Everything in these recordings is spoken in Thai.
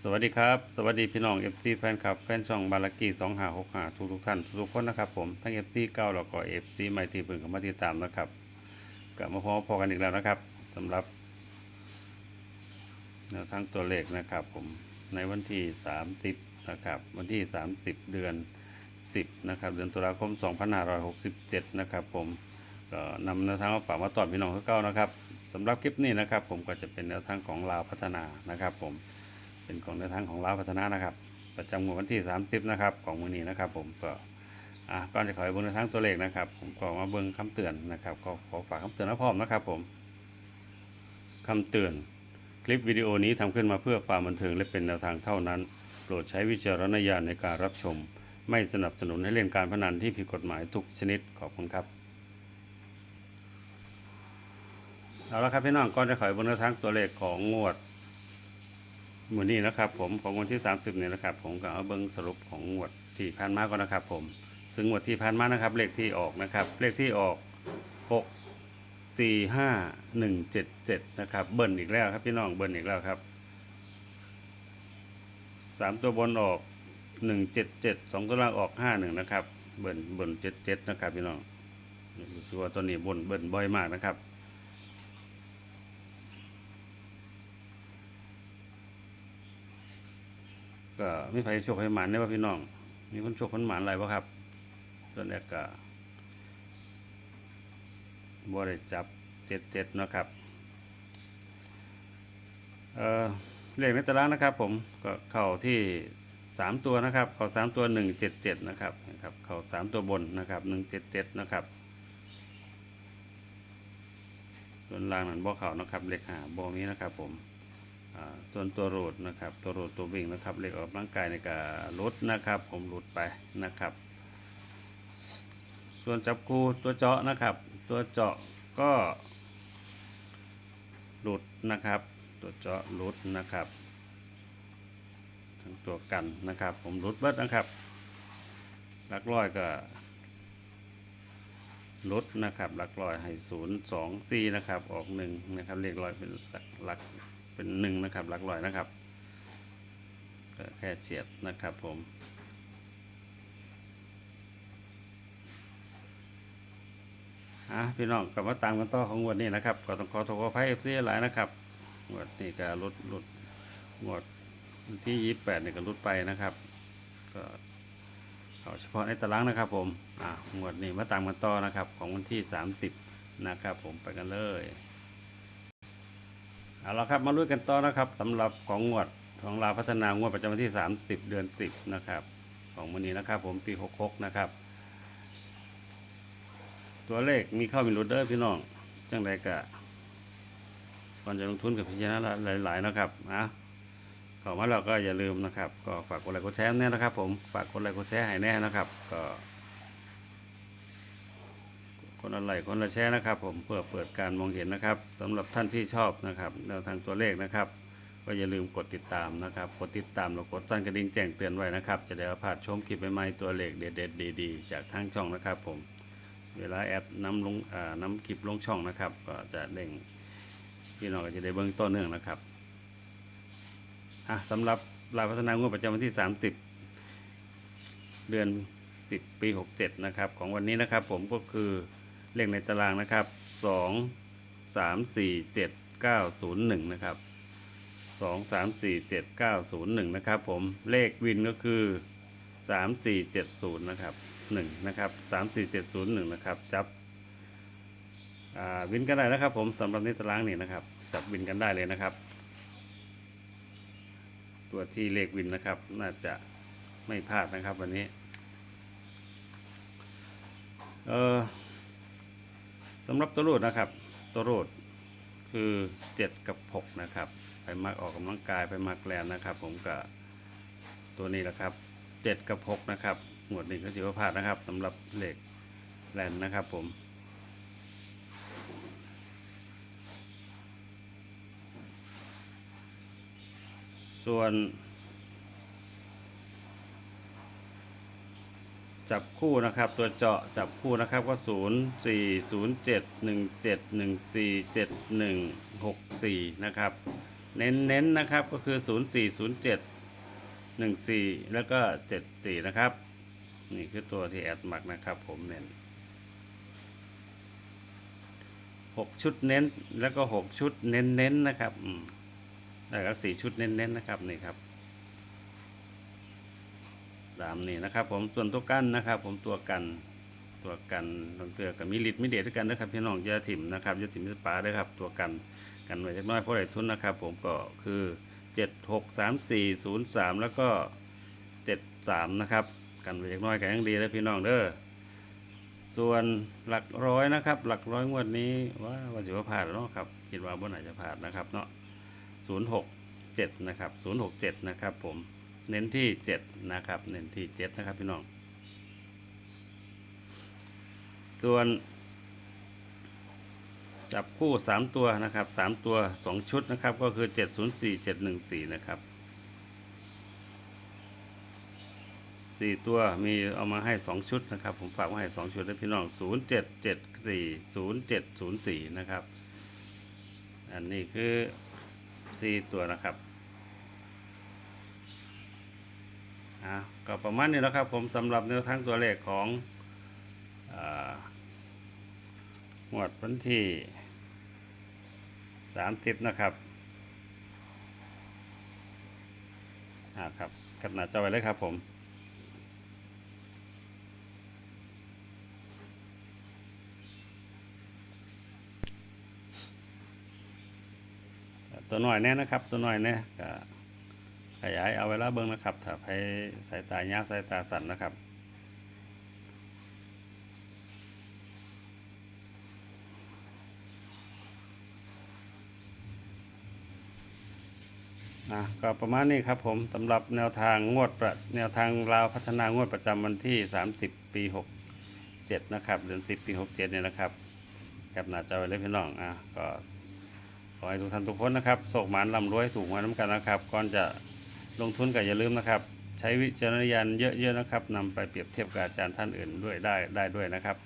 สวัสดีครับ สวัสดีพี่น้องเอฟซีแฟนคลับแฟนช่องบาลากีสองหาหกหาทุกทุกท่านทุกคนนะครับผมทั้งเอฟซีเก้าแล้วก็เอฟซีใหม่ที่เพิ่งเข้ามาติดตามนะครับกลับมาพบพอกันอีกแล้วนะครับสำหรับแนวทางตัวเลขนะครับผมในวันที่30นะครับ วันที่30เดือน10นะครับ เดือนตุลาคม2567นะครับผมก็นำแนวทางมาฝากมาตอบพี่น้องทุกเก้านะครับสำหรับคลิปนี้นะครับ ผมก็จะเป็นแนวทางของลาวพัฒนานะครับ ผม เป็นของในทางของลาพัฒนานะครับ ประจำงวดวันที่ 30 นะครับของมือนี้นะครับ ผมก็อะก่อนจะขอให้เบิ่งในทางตัวเลขนะครับ ผมก็มาเบิ่งคำเตือนนะครับก็ขอฝากคำเตือนไว้พร้อมนะครับ ผมคำเตือน คลิปวิดีโอนี้ทำขึ้นมาเพื่อความบันเทิงและเป็นแนวทางเท่านั้น โปรดใช้วิจารณญาณในการรับชม ไม่สนับสนุนให้เล่นการพนันที่ผิดกฎหมายทุกชนิดขอบคุณครับเอาละครับพี่น้องก่อนจะขอให้เบิ่งในทางตัวเลขของงวด มือนี้นะครับผมของวันที่ 30เนี่ยนะครับ ผมก็เอาเบิ้งสรุปของงวดที่ผ่านมาก่อนนะครับ ผม ซึ่งงวดที่ผ่านมานะครับ เลขที่ออกนะครับ เลขที่ออก 6 4 5 1 7 7นะครับเบิ้ลอีกแล้วครับพี่น้องเบิ้ลอีกแล้วครับสามตัวบนออก 1 7 7สองตัวล่างออก 5 1 นะครับ เบิ้ลเบิ้ล7 7 นะครับพี่น้องรู้สึกว่าตัวนี้บนเบิ้ลบ่อยมากนะครับ ก็มีใครโชคให้หมันได้ป่ะพี่น้อง มีคนโชคคนหมันอะไรป่ะครับ ส่วนแรกก็บ่ได้จับเจ็ดเจ็ดนะครับเอ่อเลขในตารางนะครับผมก็เข่าที่สามตัวนะครับ เข่าสามตัวหนึ่งเจ็ดเจ็ดนะครับนะครับ เข่าสามตัวบนนะครับหนึ่งเจ็ดเจ็ดนะครับส่วนล่างนั้นบ่เข่านะครับเลขหาบ่มีนะครับผม ส่วนตัวโรดนะครับตัวโรดตัววิ่งนะครับเล็กออกกำลังกายในการลดนะครับ ผมหลุดไปนะครับ ส่วนจับคูตัวเจาะนะครับ ตัวเจาะก็หลุดนะครับ ตัวเจาะหลุดนะครับ ทั้งตัวกันนะครับ ผมหลุดเบิดนะครับหลักร้อยก็ลดนะครับหลักร้อยให้ศูนย์สองสี่นะครับ ออกหนึ่งนะครับเลขร้อยเป็นหลัก เป็นหนึ่งนะครับหลักร้อยนะครับก็แค่เฉียดนะครับผมอะพี่น้องกลับมาตามกันต่อของงวดนี้นะครับก็ต้องขอโทษขออภัยเอฟซีหลายนะครับงวดนี้ก็ลดลดงวดที่ยี่แปดเนี่ยก็ลดไปนะครับ ก็เอาเฉพาะในตารางนะครับ ผมอะงวดนี้มาตามกันต่อนะครับ ของวันที่สามสิบนะครับ ผมไปกันเลย เอาละครับมาลุ้ยกันต่อนะครับสำหรับของงวดของลาพัฒนางวดประจำวันที่ 30 เดือน 10 นะครับ ของวันนี้นะครับ ผมปี66นะครับ ตัวเลขมีเข้ามีหลุดเด้อพี่น้องจังใดกะก่อนจะลงทุนกับพิจารณาหลาย ๆ นะครับนะข้ามาแล้วก็อย่าลืมนะครับ ก็ฝากกดไลค์กดแชร์แน่นะครับ ผมฝากกดไลค์กดแชร์ให้แน่นะครับ ก็ คนละไลค์คนละแชร์นะครับ ผมเพื่อเปิดการมองเห็นนะครับสำหรับท่านที่ชอบนะครับแนวทางตัวเลขนะครับ ก็อย่าลืมกดติดตามนะครับ กดติดตามแล้วกดสั่นกระดิ่งแจ้งเตือนไว้นะครับ จะได้พลาดชมคลิปใหม่ๆตัวเลขเด็ดๆดีๆ จากทางช่องนะครับ ผมเวลาแอดน้ำลงอ่านำคลิปลงช่องนะครับ ก็จะเด้งพี่น้องก็จะได้เบื้องต้นเนื่องนะครับอะสำหรับรายพัฒนางวดประจำวันที่ 30 เดือน 10 ปี 67 นะครับ ของวันนี้นะครับผมก็คือ เลขในตารางนะครับสองสามสี่เจ็ดเก้าศูนย์หนึ่งนะครับสองสามสี่เจ็ดเก้าศูนย์หนึ่งนะครับผมเลขวินก็คือสามสี่เจ็ดศูนย์นะครับหนึ่งนะครับสามสี่เจ็ดศูนย์หนึ่งนะครับ จับอ่าวินกันได้นะครับผมสำหรับในตารางนี่นะครับ จับวินกันได้เลยนะครับ ตัวที่เลขวินนะครับ น่าจะไม่พลาดนะครับวันนี้ เออ สำหรับตัวรูดนะครับ ตัวรูดคือ 7 กับ 6 นะครับ ไปมักออกกำลังกายไปมักแลนนะครับ ผมกับตัวนี้แหละครับ 7 กับ 6 นะครับหมวดนี้ก็สิวพลาดนะครับสำหรับเหล็กแลนนะครับผมส่วน จับคู่นะครับ ตัวเจาะจับคู่นะครับก็ 0 4 0 7 1 7 1 4 7 1 6 4 นะครับ เน้นเน้นๆนะครับก็คือ 0407 14 แล้วก็ 74 นะครับ นี่คือตัวที่แอดมักนะครับผมเน้น6 ชุดเน้นแล้วก็ 6 ชุดเน้นเน้นๆนะครับ อืมแล้วก็4ชุดเน้นเน้นๆนะครับนี่ครับ ตามนี้นะครับ ผมส่วนตัวกันนะครับ ผมตัวกันตัวกันบางเตือกับมีลิดมิเดทด้วยกันนะครับพี่น้องยาถิ่มนะครับยาถิ่มยาปลาด้วยครับ ตัวกันกันไว้เล็กน้อยเพราะไรทุนนะครับ ผมก็คือ7 6 3 4 0 3แล้วก็73นะครับกันไว้เล็กน้อยกันยังดีแล้วพี่น้องเด้อส่วนหลักร้อยนะครับ หลักร้อยงวดนี้ว่าว่าสิว่าผ่านเนาะครับคิดว่าบ่น่าจะผ่านนะครับเนาะ067นะครับ067นะครับผม เน้นที่7นะครับ เน้นที่7นะครับพี่น้อง ส่วน จับคู่3ตัวนะครับ3ตัว2ชุดนะครับ ก็คือ704 714นะครับ4ตัวมีเอามาให้2ชุดนะครับ ผมฝากมาให้2ชุดนะพี่น้อง0774 0704นะครับ อันนี้คือ4ตัวนะครับ อะก็ประมาณนี้นะครับผมสำหรับแนวทางตัวเลขของอางวดวันที่สามสิบนะครับอ่าครับกับหน้าจอไว้เลยครับผมตัวหน่อยแน่นะครับ ตัวหน่อยแน่ก็ ขยายเอาเวลาเบิ้งนะครับ ถ้าให้สายตายาวสายตาสั่นนะครับอะก็ประมาณนี้ครับผมสำหรับแนวทางงวดประแนวทางราวพัฒนางวดประจำวันที่ 30 ปี 67 นะครับเดือน 10 ปี 67 เนี่ยนะครับแคปหน้าจอไว้เลยพี่น้องอะก็ขอให้ทุกท่านทุกคนนะครับโศกหมานลำรวยถูกหวยน้ำกันนะครับก่อนจะ ลงทุนก็อย่าลืมนะครับ ใช้วิจารณญาณเยอะๆนะครับนำไปเปรียบเทียบกับอาจารย์ท่านอื่นด้วยได้ได้ด้วยนะครับ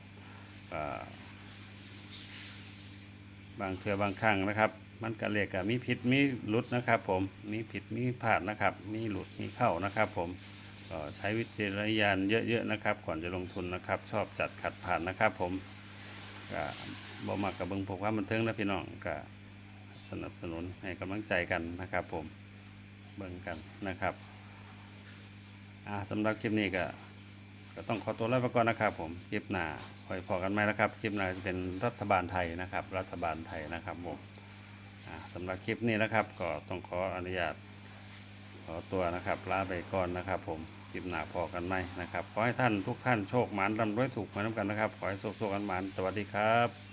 บางเทือบางครั้งนะครับ มันก็เรียกกับมีผิดมีหลุดนะครับ ผมมีผิดมีพลาดนะครับ มีหลุดมีเข้านะครับผมใช้วิจารณญาณเยอะๆนะครับ ก่อนจะลงทุนนะครับ ชอบจัดขัดผ่านนะครับ ผมก็บ่มักกับเบิ่งพวกความบันเทิงนะพี่น้องก็สนับสนุนให้กำลังใจกันนะครับผม เบิ่งกันนะครับอ่าสำหรับคลิปนี้ก็ก็ต้องขอตัวลาไปก่อนนะครับ ผมคลิปหน้าคอยพอกันไหมนะครับคลิปหน้าจะเป็นรัฐบาลไทยนะครับ รัฐบาลไทยนะครับผมอ่าสำหรับคลิปนี้นะครับ ก็ต้องขออนุญาตขอตัวนะครับลาไปก่อนนะครับ ผมคลิปหน้าพอกันไหมนะครับขอให้ท่านทุกท่านโชคหมานร่ำรวยถูกหวยน้ำกันนะครับขอให้โชคโชคกันหมานสวัสดีครับ